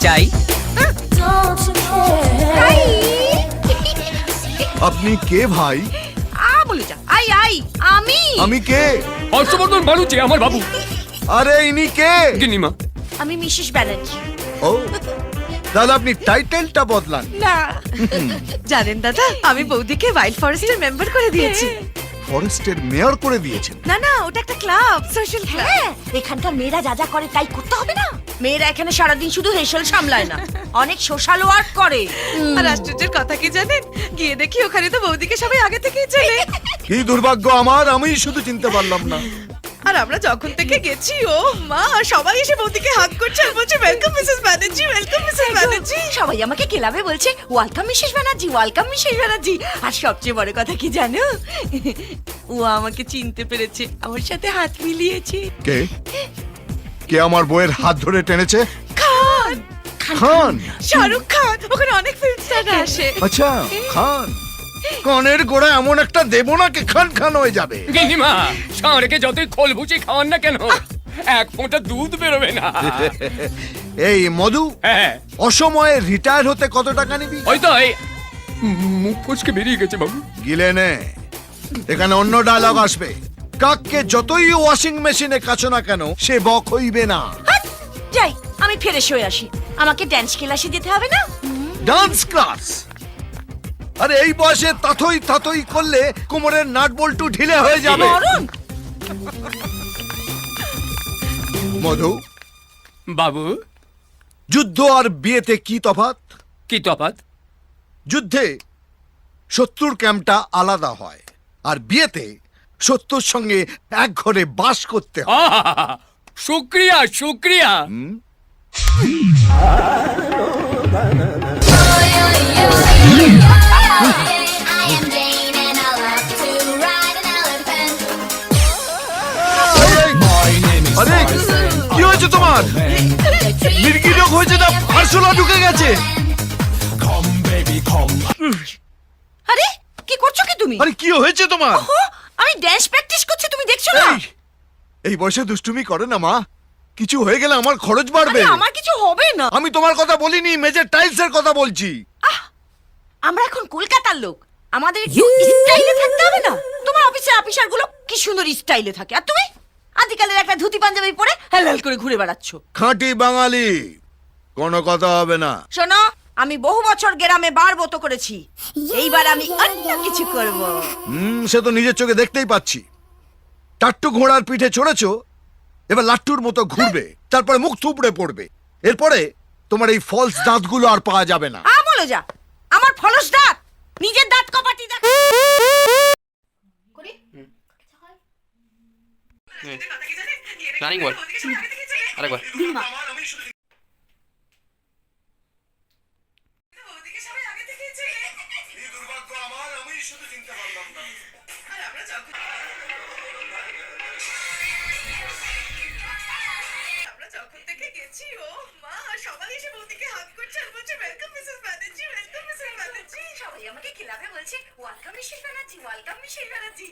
চাই। আপনি কে ভাই? আ বলে যা। আই আই আমি। আমি কে? হর্ষবর্ধন বাড়ুচি আমার বাবু। আরে ইনি কে? গিন্নিমা। আমি মিসেস ব্যানার্জি। ও। তাহলে আপনি টাইটেলটা বদলান। না। জানেন দাদা আমি বৌদিকে ওয়াইল্ড ফরেস্টের মেম্বার করে দিয়েছি। ফরেস্টের মেয়র করে দিয়েছেন। না না ওটা একটা ক্লাব সোশ্যাল ক্লাব হ্যাঁ এখানকার মেয়েরা যা যা করে তাই করতে হবে না। মেয়েরা এখানে সারাদিন শুধু হেসেল সামলায় না। অনেক সোশ্যাল ওয়ার্ক করে। আর আশ্চর্যের কথা কি জানেন? গিয়ে দেখি ওখানে তো বৌদিকে সবাই আগে থেকেই চেনে। কি দুর্ভাগ্য আমার আমি শুধু চিনতে পারলাম না। আর আমরা যখন থেকে গেছি ও মা সবাই এসে বৌদিকে হাত করছে আর বলছে welcome Mrs Banerjee welcome Mrs Banerjee সবাই আমাকে ক্লাবে বলছে welcome Mrs Banerjee welcome Mrs Banerjee আর সবচেয়ে বড় কথা কি জানো? ও আমাকে চিনতে পেরেছে আমার সাথে হাত মিলিয়েছে। কে? কে আমার বইয়ের হাত ধরে টেনেছে? খান! খান? শাহরুখ খান! ওখানে অনেক ফিল্ম স্টার আসে। আচ্ছা খান। কানের গোড়া এমন একটা দেবো না কে খান খান হয়ে যাবে? গিন্নিমা ষাঁড়কে যতই খোল ভুচি খাওয়ান না কেন এক ফোঁটা দুধ বেরোবে না। এই মধু হ্যাঁ। অসময়ে রিটায়ার হতে কত টাকা নিবি? ওই তো এই মুখ ফসকে বেরিয়ে গেছে বাবু। গিলে নে। এখানে অন্য ডায়লগ আসবে। কাককে যতই ওয়াশিং মেশিনে কাছো না কেন সে বক হইবে না। হাট, যাই আমি ফ্রেশ হয়ে আসি। আমাকে ড্যান্স ক্লাসে যেতে হবে না? ডান্স ক্লাস আরে এই বয়সে তাথই তাথই করলে কোমরের নাট বল্টু ঢিলে হয়ে যাবে। মরণ মধু বাবু। যুদ্ধ আর বিয়েতে কি তফাৎ? কি তফাৎ? যুদ্ধে শত্রুর ক্যাম্পটা আলাদা হয় আর বিয়েতে শত্রুর সঙ্গে এক ঘরে বাস করতে হয়। আহা! শুক্রিয়া শুক্রিয়া. আরে কি হয়েছে তোমার? মির্গি রোগ হয়েছে না ঢুকে গেছে। আরে কি করছ কি তুমি? আরে কি হয়েছে তোমার? ও, আমি ড্যান্স প্র্যাকটিস করছি তুমি দেখছ না? এই এই বয়সে দুষ্টুমি করে না মা। কিছু হয়ে গেলে আমার খরচ বাড়বে। আরে, আমার কিছু হবে না। আমি তোমার কথা বলিনি মেজের টাইলস এর কথা বলছি। আমরা এখন কলকাতার লোক। আমাদের একটু স্টাইলে থাকতে হবে না? তোমার অফিসের অফিসারগুলো কি সুন্দর স্টাইলে থাকে। আর তুমি? আদিকালের একটা ধুতি পাঞ্জাবি পরে হেলাল করে ঘুরে বেড়াচ্ছ। খাঁটি বাঙালি। কোনো কথা হবে না। শোনো আমি বহু বছর গ্রামে বার মতো করেছি। এইবার আমি অন্য কিছু করব। হুম সে তো নিজের চোখে দেখতেই পাচ্ছি। টাট্টু ঘোড়ার পিঠে চড়েছো এবার লাট্টুর মতো ঘুরবে তারপরে মুখ থুপড়ে পড়বে। এরপরে তোমার এই ফলস দাঁতগুলো আর পাওয়া যাবে না। আ বলে যা। আমার ফলস দাঁত? নিজের দাঁত কপাটি দাঁত রানিং বল। আরেকবার। আমরা যখন থেকে গেছি, ও মা, সবাই এসে বৌদিকে হাত করছে welcome Mrs Banerjee welcome Mrs Banerjee সবাই আমাকে ক্লাবে বলছে welcome Mrs Banerjee welcome Mrs Banerjee